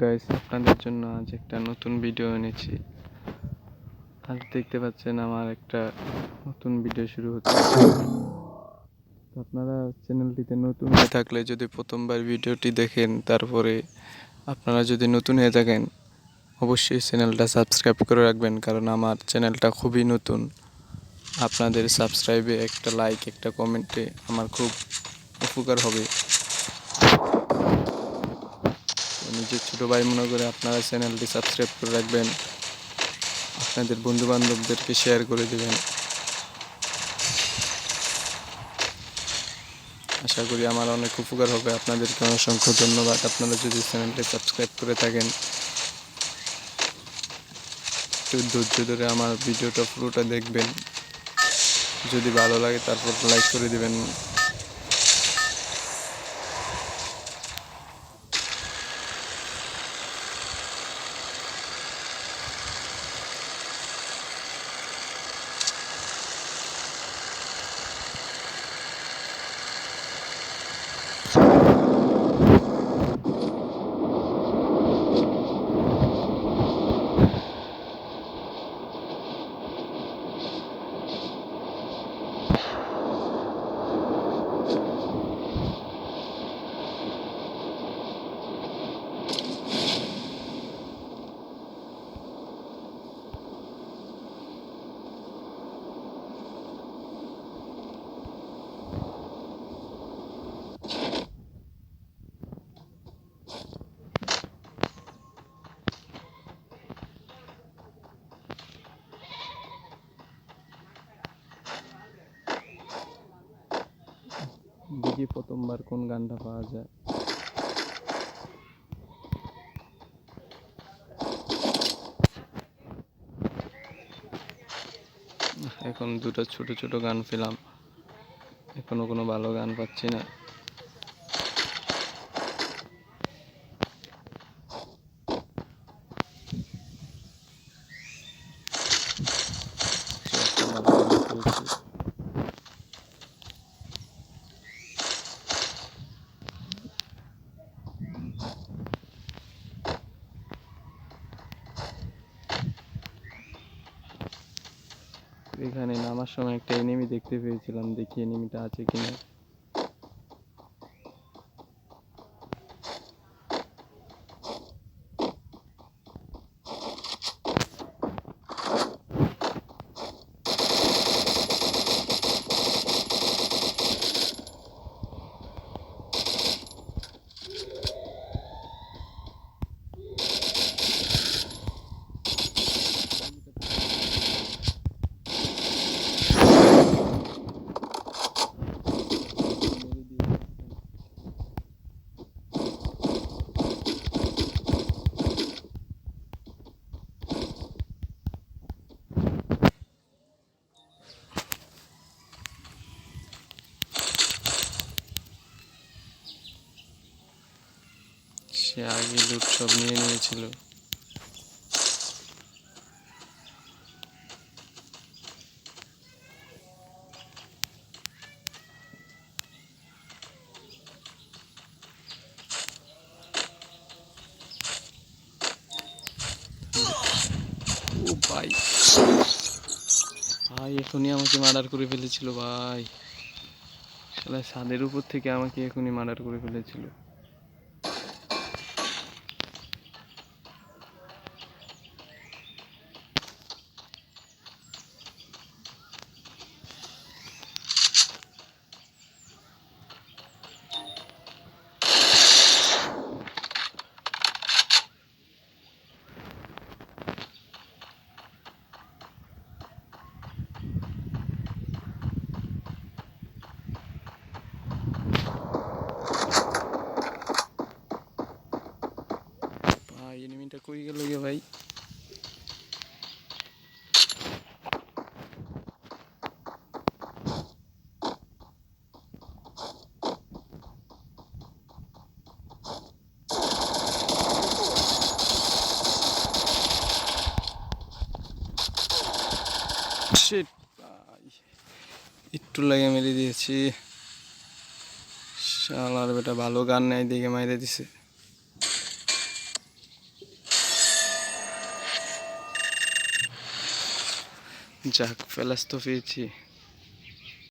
Guys আপনাদের জন্য আজ একটা নতুন ভিডিও এনেছি। আজ দেখতে পাচ্ছেন আমার একটা নতুন ভিডিও শুরু হচ্ছে। আপনারা চ্যানেলটিতে নতুন হয়ে থাকলে যদি প্রথমবার ভিডিওটি দেখেন, তারপরে আপনারা যদি নতুন হয়ে থাকেন, অবশ্যই চ্যানেলটা সাবস্ক্রাইব করে রাখবেন, কারণ আমার চ্যানেলটা খুবই নতুন। আপনাদের সাবস্ক্রাইবে একটা লাইক একটা কমেন্টে আমার খুব উপকার হবে তো নিজের ছোটো ভাই মনে করে আপনারা চ্যানেলটি সাবস্ক্রাইব করে রাখবেন। আপনাদের বন্ধু বান্ধবদেরকে শেয়ার করে দেবেন। আশা করি আমার অনেক উপকার হবে। আপনাদেরকে অসংখ্য ধন্যবাদ। আপনারা যদি চ্যানেলটি সাবস্ক্রাইব করে থাকেন, একটু ধৈর্য ধরে আমার ভিডিওটা পুরোটা দেখবেন। যদি ভালো লাগে তারপর লাইক করে দেবেন। Peace. দেখি প্রথমবার কোন গানটা পাওয়া যায়। এখন দুটো ছোট ছোট গান পেলাম। এখনও কোনো ভালো গান পাচ্ছি না সে একটা ভালো গান পেয়েছি। এখানে নামার সময় একটা এনিমি দেখতে পেয়েছিলাম দেখি এনিমিটা আছে কিনা। সে আগে লুট সব নিয়ে নিয়েছিল। ভাই। ভাই, এখনই আমাকে মার্ডার করে ফেলেছিল, ভাই। ছাদের উপর থেকে আমাকে এখনই মার্ডার করে ফেলেছিল। এনিমিটা কই গেল গে ভাই? একটু লাগে মেরে দিয়েছি। শালার বেটা ভালো গান নাই দিকে মাইরে দিছে। যাক ফেলাস তো পেয়েছি।